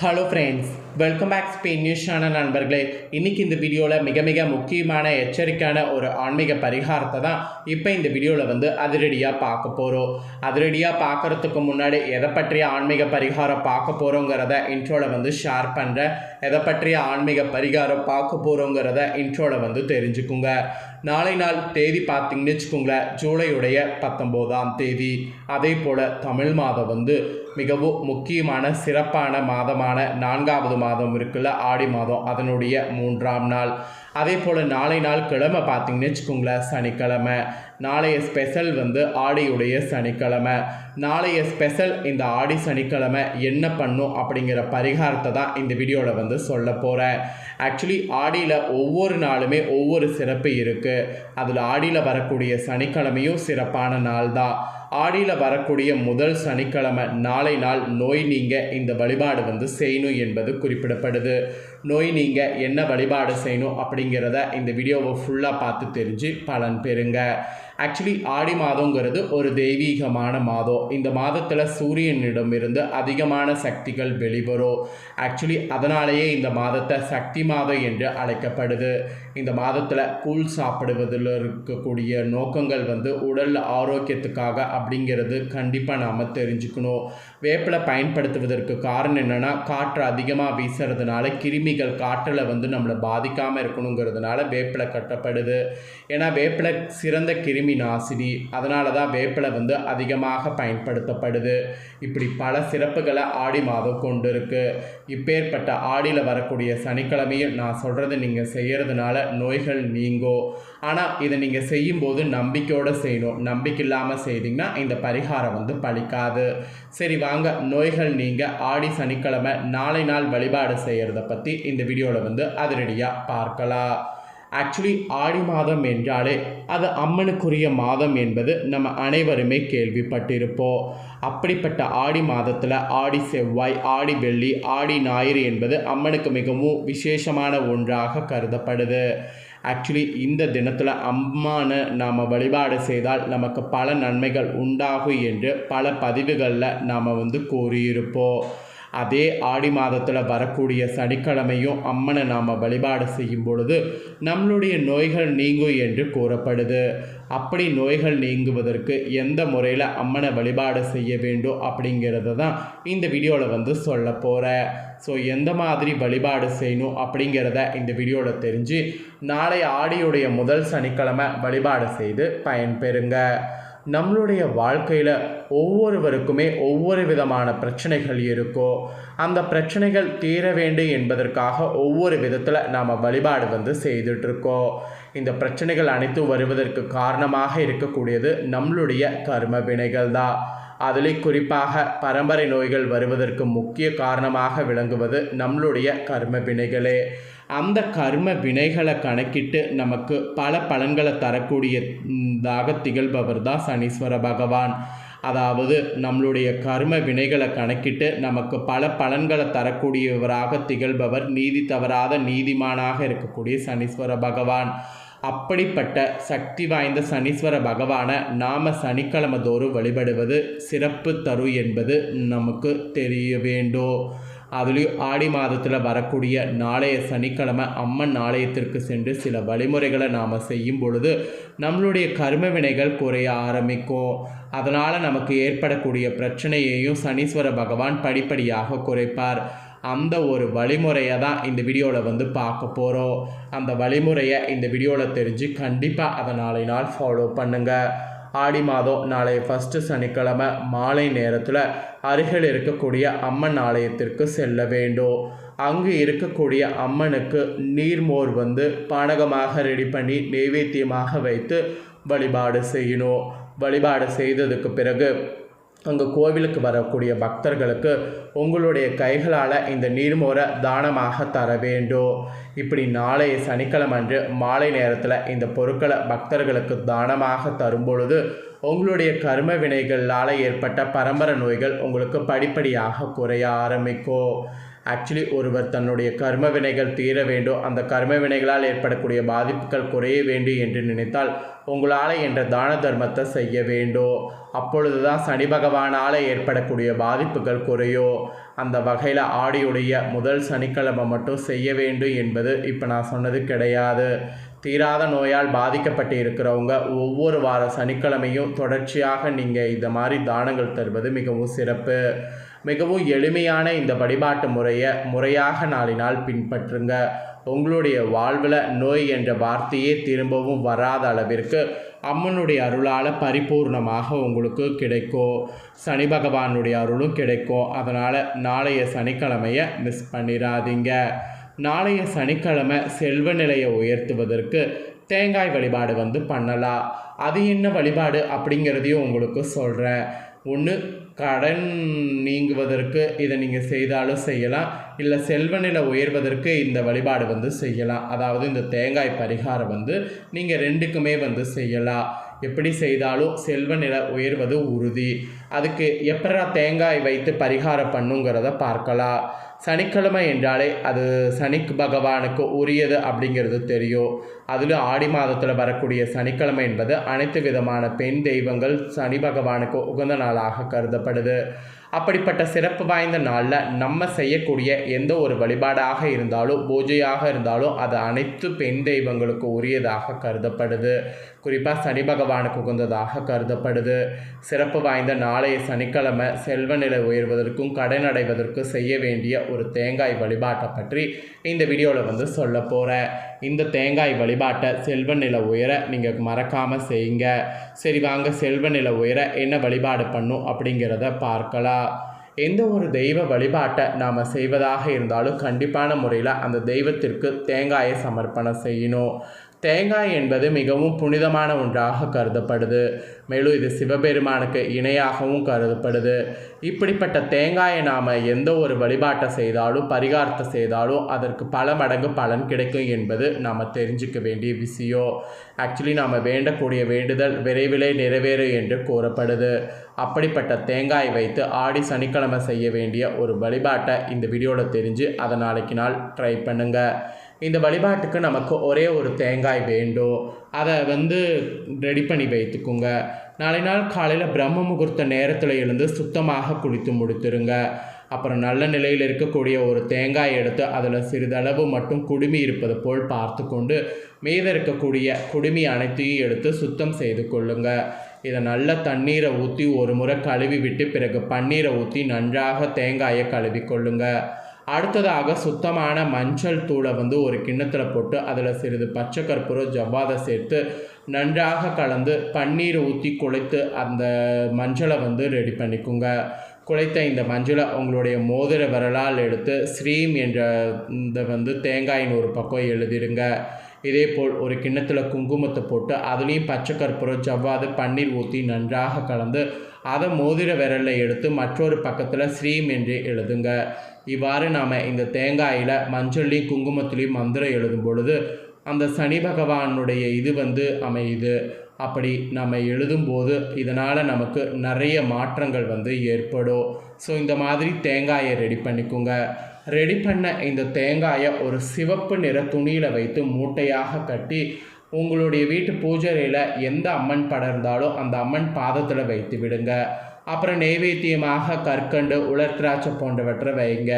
Hello friends welcome back Spain news channel நண்பர்களே. இன்றைக்கி இந்த வீடியோவில் மிக மிக முக்கியமான எச்சரிக்கையான ஒரு ஆன்மீக பரிகாரத்தை தான் இப்போ இந்த வீடியோவில் வந்து அதிரடியாக பார்க்க போகிறோம் அதிரடியாக பார்க்குறதுக்கு முன்னாடி எதை பற்றிய ஆன்மீக பரிகாரம் பார்க்க போகிறோங்கிறத இன்ட்ரோவில் வந்து ஷேர் பண்ணுறேன் எதை பற்றிய ஆன்மீக பரிகாரம் பார்க்க போகிறோங்கிறத இன்ட்ரோவில் வந்து தெரிஞ்சுக்குங்க. நாளை நாள் தேதி பார்த்தீங்கன்னு வச்சுக்கோங்களேன் ஜூலையுடைய பத்தொம்போதாம் தேதி. அதே போல் தமிழ் மாதம் வந்து மிகவும் முக்கியமான சிறப்பான மாதமான நான்காவது மாதம் இருக்குல்ல ஆடி மாதம் அதனுடைய மூன்றாம் நாள். அதே போல் நாளை நாள் கிழமை பார்த்தீங்கன்னு வச்சுக்கோங்களேன் சனிக்கிழமை. நாளைய ஸ்பெஷல் வந்து ஆடியுடைய சனிக்கிழமை. நாளைய ஸ்பெஷல் இந்த ஆடி சனிக்கிழமை என்ன பண்ணும் அப்படிங்கிற பரிகாரத்தை தான் இந்த வீடியோவில் வந்து சொல்ல போகிறேன் ஆக்சுவலி ஆடியில் ஒவ்வொரு நாளுமே ஒவ்வொரு சிறப்பு இருக்குது அதில் ஆடியில் வரக்கூடிய சனிக்கிழமையும் சிறப்பான நாள் தான். ஆடியில் வரக்கூடிய முதல் சனிக்கிழமை நாளை நாள் நோய் நீங்க இந்த வழிபாடு வந்து செய்யணும் என்பது குறிப்பிடப்படுது. நோய் நீங்க என்ன வழிபாடு செய்யணும் அப்படிங்கிறத இந்த வீடியோவை ஃபுல்லாக பார்த்து தெரிஞ்சு பலன் பெறுங்க. ஆக்சுவலி ஆடி மாதங்கிறது ஒரு தெய்வீகமான மாதம். இந்த மாதத்தில் சூரியனிடமிருந்து அதிகமான சக்திகள் வெளிவரும். ஆக்சுவலி அதனாலேயே இந்த மாதத்தை சக்தி மாதம் என்று அழைக்கப்படுது. இந்த மாதத்தில் கூழ் சாப்பிடுவதில் இருக்கக்கூடிய நோக்கங்கள் வந்து உடல் ஆரோக்கியத்துக்காக அப்படிங்கிறது கண்டிப்பாக நாம் தெரிஞ்சுக்கணும். வேப்பிலை பயன்படுத்துவதற்கு காரணம் என்னென்னா காற்று அதிகமாக வீசுறதுனால கிருமிகள் காற்றில் வந்து நம்மளை பாதிக்காமல் இருக்கணுங்கிறதுனால வேப்பிலை கட்டப்படுது. ஏன்னா வேப்பிலை சிறந்த கிருமி நாசினி அதனால தான் வேப்பிலை வந்து அதிகமாக பயன்படுத்தப்படுது. இப்படி பல சிறப்புகளை ஆடி மாதம் கொண்டு இருக்கு இப்பேற்பட்ட ஆடியில் வரக்கூடிய சனிக்கிழமையில் நான் சொல்கிறத நீங்கள் செய்கிறதுனால நோய்கள் நீங்கோ. ஆனால் இதை நீங்கள் செய்யும்போது நம்பிக்கையோடு செய்யணும். நம்பிக்கை இல்லாமல் செய்தீங்கன்னா இந்த பரிகாரம் வந்து பலிக்காது சரி வாங்க. நோய்கள் நீங்கள் ஆடி சனிக்கிழமை நாளை நாள் வழிபாடு செய்கிறத பற்றி இந்த வீடியோவில் வந்து அதிரடியாக பார்க்கலாம். ஆக்சுவலி ஆடி மாதம் என்றாலே அது அம்மனுக்குரிய மாதம் என்பது நம்ம அனைவருமே கேள்விப்பட்டிருப்போம். அப்படிப்பட்ட ஆடி மாதத்தில் ஆடி செவ்வாய் ஆடி வெள்ளி ஆடி ஞாயிறு என்பது அம்மனுக்கு மிகவும் விசேஷமான ஒன்றாக கருதப்படுது. ஆக்சுவலி இந்த தினத்தில் அம்மானை நாம் வழிபாடு செய்தால் நமக்கு பல நன்மைகள் உண்டாகும் என்று பல பதிவுகளில் நாம் வந்து கூறியிருப்போம். அதே ஆடி மாதத்தில் வரக்கூடிய சனிக்கிழமையும் அம்மனை நாம் வழிபாடு செய்யும் பொழுது நம்மளுடைய நோய்கள் நீங்கும் என்று கூறப்படுது. அப்படி நோய்கள் நீங்குவதற்கு எந்த முறையில் அம்மனை வழிபாடு செய்ய வேண்டும் அப்படிங்கிறத தான் இந்த வீடியோவில் வந்து சொல்ல போகிறேன் ஸோ எந்த மாதிரி வழிபாடு செய்யணும் அப்படிங்கிறத இந்த வீடியோவில் தெரிஞ்சு நாளை ஆடியுடைய முதல் சனிக்கிழமை வழிபாடு செய்து பயன்பெறுங்க. நம்மளுடைய வாழ்க்கையில் ஒவ்வொருவருக்குமே ஒவ்வொரு விதமான பிரச்சனைகள் இருக்கோ அந்த பிரச்சனைகள் தீர வேண்டும் என்பதற்காக ஒவ்வொரு விதத்தில் நாம் வழிபாடு வந்து செய்துட்ருக்கோம் இந்த பிரச்சனைகள் அனைத்தும் வருவதற்கு காரணமாக இருக்கக்கூடியது நம்மளுடைய கர்ம வினைகள் தான். அதிலே குறிப்பாக பரம்பரை நோய்கள் வருவதற்கு முக்கிய காரணமாக விளங்குவது நம்மளுடைய கர்ம வினைகளே. அந்த கர்ம வினைகளை கணக்கிட்டு நமக்கு பல பலன்களை தரக்கூடியதாக திகழ்பவர் தான் சனீஸ்வர பகவான். அதாவது நம்மளுடைய கர்ம வினைகளை கணக்கிட்டு நமக்கு பல பலன்களை தரக்கூடியவராக திகழ்பவர் நீதி தவறாத நீதிமானாக இருக்கக்கூடிய சனீஸ்வர பகவான். அப்படிப்பட்ட சக்தி வாய்ந்த சனீஸ்வர பகவானை நாம் சனிக்கிழமை தோறும் வழிபடுவது சிறப்பு தரு என்பது நமக்கு தெரிய வேண்டும். அதுலேயும் ஆடி மாதத்தில் வரக்கூடிய நாளைய சனிக்கிழமை அம்மன் ஆலயத்திற்கு சென்று சில வழிமுறைகளை நாம் செய்யும் பொழுது நம்மளுடைய கர்ம வினைகள் குறைய ஆரம்பிக்கும். அதனால் நமக்கு ஏற்படக்கூடிய பிரச்சனையையும் சனீஸ்வர பகவான் படிப்படியாக குறைப்பார். அந்த ஒரு வழிமுறையை தான் இந்த வீடியோவில் வந்து பார்க்க போகிறோம் அந்த வழிமுறையை இந்த வீடியோவில் தெரிஞ்சு கண்டிப்பாக அதை நாளை நாள் ஃபாலோ பண்ணுங்கள் ஆடி மாதம் நாளைய ஃபஸ்ட்டு சனிக்கிழமை மாலை நேரத்தில் அருகில் இருக்கக்கூடிய அம்மன் ஆலயத்திற்கு செல்ல வேண்டும். அங்கு இருக்கக்கூடிய அம்மனுக்கு நீர்மோர் வந்து பானகமாக ரெடி பண்ணி நெய்வேத்தியமாக வைத்து வழிபாடு செய்யணும். வழிபாடு செய்ததுக்கு பிறகு அங்கே கோவிலுக்கு வரக்கூடிய பக்தர்களுக்கு உங்களுடைய கைகளால் இந்த நீர்மோரை தானமாக தர வேண்டும். இப்படி நாளைய சனிக்கிழமை அன்று மாலை நேரத்தில் இந்த பொருட்களை பக்தர்களுக்கு தானமாக தரும் பொழுது உங்களுடைய கர்ம வினைகளால் ஏற்பட்ட பரம்பரை நோய்கள் உங்களுக்கு படிப்படியாக குறைய ஆரம்பிக்கும். ஆக்சுவலி ஒருவர் தன்னுடைய கர்ம வினைகள் தீர வேண்டும் அந்த கர்ம வினைகளால் ஏற்படக்கூடிய பாதிப்புகள் குறைய வேண்டும் என்று நினைத்தால் உங்களால் என்ற தான தர்மத்தை செய்ய வேண்டும் அப்பொழுது தான் சனி பகவானால் ஏற்படக்கூடிய பாதிப்புகள் குறையும் அந்த வகையில் ஆடியுடைய முதல் சனிக்கிழமை மட்டும் செய்ய வேண்டும் என்பது இப்போ நான் சொன்னது கிடையாது. தீராத நோயால் பாதிக்கப்பட்டு இருக்கிறவங்க ஒவ்வொரு வார சனிக்கிழமையும் தொடர்ச்சியாக நீங்கள் இந்த மாதிரி தானங்கள் தருவது மிகவும் சிறப்பு. மிகவும் எளிமையான இந்த வழிபாட்டு முறையை முறையாக நாளினால் பின்பற்றுங்க. உங்களுடைய வாழ்வில் நோய் என்ற வார்த்தையே திரும்பவும் வராத அளவிற்கு அம்மனுடைய அருளால் பரிபூர்ணமாக உங்களுக்கு கிடைக்கும். சனி பகவானுடைய அருளும் கிடைக்கும். அதனால் நாளைய சனிக்கிழமையை மிஸ் பண்ணிடாதீங்க நாளைய சனிக்கிழமை செல்வ நிலையை உயர்த்துவதற்கு தேங்காய் வழிபாடு வந்து பண்ணலாம். அது என்ன வழிபாடு அப்படிங்கிறதையும் உங்களுக்கு சொல்கிறேன் ஒன்று கடன் நீங்குவதற்கு இதை நீங்கள் செய்தாலும் செய்யலாம். இல்லை செல்வ நிலை உயர்வதற்கு இந்த வழிபாடு வந்து செய்யலாம். அதாவது இந்த தேங்காய் பரிகாரம் வந்து நீங்கள் ரெண்டுக்குமே வந்து செய்யலாம். எப்படி செய்தாலும் செல்வ நிலை உயர்வது உறுதி. அதுக்கு எப்படா தேங்காய் வைத்து பரிகாரம் பண்ணுங்கிறத பார்க்கலாம். சனிக்கிழமை என்றாலே அது சனி பகவானுக்கு உரியது அப்படிங்கிறது தெரியும். அதில் ஆடி மாதத்தில் வரக்கூடிய சனிக்கிழமை என்பது அனைத்து விதமான பெண் தெய்வங்கள் சனி பகவானுக்கு உகந்த நாளாக கருதப்படுது. அப்படிப்பட்ட சிறப்பு வாய்ந்த நாளில் நம்ம செய்யக்கூடிய எந்த ஒரு வழிபாடாக இருந்தாலும் பூஜையாக இருந்தாலும் அது அனைத்து பெண் தெய்வங்களுக்கு உரியதாக கருதப்படுது. குறிப்பாக சனி பகவானுக்கு உகந்ததாக கருதப்படுது. சிறப்பு வாய்ந்த நாளைய சனிக்கிழமை செல்வ நிலை உயர்வதற்கும் கடன் அடைவதற்கும் செய்ய வேண்டிய ஒரு தேங்காய் வழிபாட்டை பற்றி இந்த வீடியோவில் வந்து சொல்ல போகிறேன் இந்த தேங்காய் வழிபாட்டை செல்வ நிலை உயர நீங்கள் மறக்காமல் செய்யுங்க. சரி வாங்க செல்வ நிலை உயர என்ன வழிபாடு பண்ணும் அப்படிங்கிறத பார்க்கலாம். எந்த ஒரு தெய்வ வழிபாட்டை நாம் செய்வதாக இருந்தாலும் கண்டிப்பான முறையில் அந்த தெய்வத்திற்கு தேங்காயை சமர்ப்பணம் செய்யணும். தேங்காய் என்பது மிகவும் புனிதமான ஒன்றாக கருதப்படுது. மேலும் இது சிவபெருமானுக்கு இணையாகவும் கருதப்படுது. இப்படிப்பட்ட தேங்காயை நாம் எந்த ஒரு வழிபாட்டை செய்தாலும் பரிகாரத்தை செய்தாலும் அதற்கு பல மடங்கு பலன் கிடைக்கும் என்பது நாம் தெரிஞ்சுக்க வேண்டிய விஷயம். ஆக்சுவலி நாம் வேண்டக்கூடிய வேண்டுதல் விரைவிலே நிறைவேறும் என்று கூறப்படுது. அப்படிப்பட்ட தேங்காய் வைத்து ஆடி சனிக்கிழமை செய்ய வேண்டிய ஒரு வழிபாட்டை இந்த வீடியோவில் தெரிஞ்சு அதை நாளைக்கு நாள் ட்ரை பண்ணுங்கள் இந்த வழிபாட்டுக்கு நமக்கு ஒரே ஒரு தேங்காய் வேண்டும் அதை வந்து ரெடி பண்ணி வைத்துக்குங்க. நாளை நாள் காலையில் பிரம்ம முகூர்த்த நேரத்தில் எழுந்து சுத்தமாக குளித்து முடித்துருங்க. அப்புறம் நல்ல நிலையில் இருக்கக்கூடிய ஒரு தேங்காய் எடுத்து அதில் சிறிதளவு மட்டும் குடுமி இருப்பது போல் பார்த்து கொண்டு மீத இருக்கக்கூடிய குடுமி அனைத்தையும் எடுத்து சுத்தம் செய்து கொள்ளுங்க. இதை நல்ல தண்ணீரை ஊற்றி ஒரு முறை கழுவி விட்டு பிறகு பன்னீரை ஊற்றி நன்றாக தேங்காயை கழுவி கொள்ளுங்கள் அடுத்ததாக சுத்தமான மஞ்சள் தூளை வந்து ஒரு கிண்ணத்தில் போட்டு அதில் சிறிது பச்சை கற்பூரம் ஜவ்வாதை சேர்த்து நன்றாக கலந்து பன்னீர் ஊற்றி குழைத்து அந்த மஞ்சளை வந்து ரெடி பண்ணிக்கோங்க. குழைத்த இந்த மஞ்சளை உங்களுடைய மோதிர விரலால் எடுத்து ஸ்ரீம் என்ற இந்த வந்து தேங்காயின் ஒரு பக்கம் எழுதிடுங்க. இதே போல் ஒரு கிண்ணத்தில் குங்குமத்தை போட்டு அதுலேயும் பச்சை கற்பூரம் ஜவ்வாது பன்னீர் ஊற்றி நன்றாக கலந்து அதை மோதிர விரலில் எடுத்து மற்றொரு பக்கத்தில் ஸ்ரீம் என்று எழுதுங்க. இவ்வாறு நாம் இந்த தேங்காயில் மஞ்சள்லையும் குங்குமத்துலேயும் மந்திரம் எழுதும் பொழுது அந்த சனி பகவானுடைய இது வந்து அமையுது. அப்படி நம்ம எழுதும்போது இதனால் நமக்கு நிறைய மாற்றங்கள் வந்து ஏற்படும். ஸோ இந்த மாதிரி தேங்காயை ரெடி பண்ணிக்கோங்க. ரெடி பண்ண இந்த தேங்காயை ஒரு சிவப்பு நிற துணியில் வைத்து மூட்டையாக கட்டி உங்களுடைய வீட்டு பூஜையில் எந்த அம்மன் படம் இருந்தாலும் அந்த அம்மன் பாதத்தில் வைத்து விடுங்க. அப்புறம் நெய்வேத்தியமாக கற்கண்டு உலர் திராட்சை போன்றவற்றை வைங்க.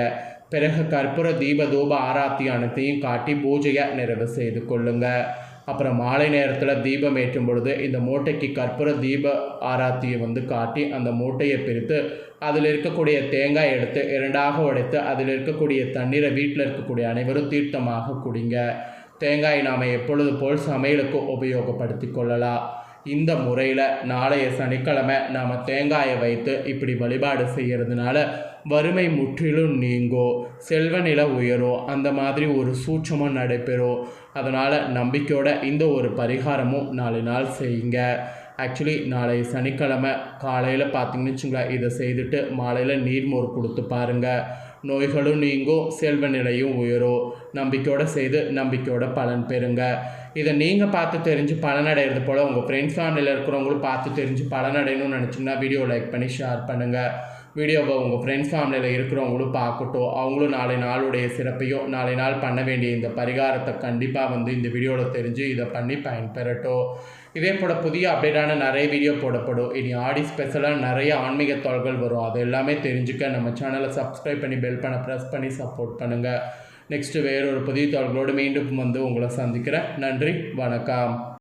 பிறகு கற்பூர தீப தூப ஆராத்தி அனைத்தையும் காட்டி பூஜையை நிறைவு செய்து கொள்ளுங்கள் அப்புறம் மாலை நேரத்தில் தீபம் ஏற்றும் பொழுது இந்த மூட்டைக்கு கற்பூர தீப ஆராத்தியை வந்து காட்டி அந்த மூட்டையை பிரித்து அதில் இருக்கக்கூடிய தேங்காய் எடுத்து இரண்டாக உடைத்து அதில் இருக்கக்கூடிய தண்ணீரை வீட்டில் இருக்கக்கூடிய அனைவரும் தீர்த்தமாக குடிங்க. தேங்காய் நாம் எப்பொழுது போல் சமையலுக்கு உபயோகப்படுத்தி கொள்ளலாம். இந்த முறையில் நாளைய சனிக்கிழமை நாம் தேங்காயை வைத்து இப்படி வழிபாடு செய்கிறதுனால வறுமை முற்றிலும் நீங்கும் செல்வ நிலை உயரும் அந்த மாதிரி ஒரு சூட்சமாக நடைபெறும் அதனால் நம்பிக்கையோட இந்த ஒரு பரிகாரமும் நாலு நாள் செய்யுங்க. ஆக்சுவலி நாளை சனிக்கிழமை காலையில் பார்த்தீங்கன்னு வச்சுங்களேன் இதை செய்துட்டு மாலையில் நீர்மோர் கொடுத்து பாருங்கள் நோய்களும் நீங்கும் செல்வ நிலையும் உயரும் நம்பிக்கையோடு செய்து நம்பிக்கையோட பலன் பெறுங்க. இதை நீங்கள் பார்த்து தெரிஞ்சு பலனடைகிறது போல் உங்கள் ஃப்ரெண்ட்ஸ் ஃபேமிலியில் இருக்கிறவங்களும் பார்த்து தெரிஞ்சு பலனடையணும்னு நினச்சிங்கன்னா வீடியோ லைக் பண்ணி ஷேர் பண்ணுங்கள் வீடியோவை உங்கள் ஃப்ரெண்ட்ஸ் ஃபேமிலியில் இருக்கிறவங்களும் பார்க்கட்டும். அவங்களும் நாளை நாளுடைய சிறப்பையும் நாளை நாள் பண்ண வேண்டிய இந்த பரிகாரத்தை கண்டிப்பாக வந்து இந்த வீடியோவில் தெரிஞ்சு இதை பண்ணி பயன்பெறட்டும். இதே போல் புதிய அப்டேட்டான நிறைய வீடியோ போடப்படும். இனி ஆடி ஸ்பெஷலாக நிறைய ஆன்மீக தொல்கள் வரும். அது எல்லாமே தெரிஞ்சுக்க நம்ம சேனலை சப்ஸ்கிரைப் பண்ணி பெல் பண்ண ப்ரெஸ் பண்ணி சப்போர்ட் பண்ணுங்கள் நெக்ஸ்ட்டு வேறொரு புதிய தாள்களோடு மீண்டும் வந்து உங்களை சந்திக்கிறேன். நன்றி வணக்கம்.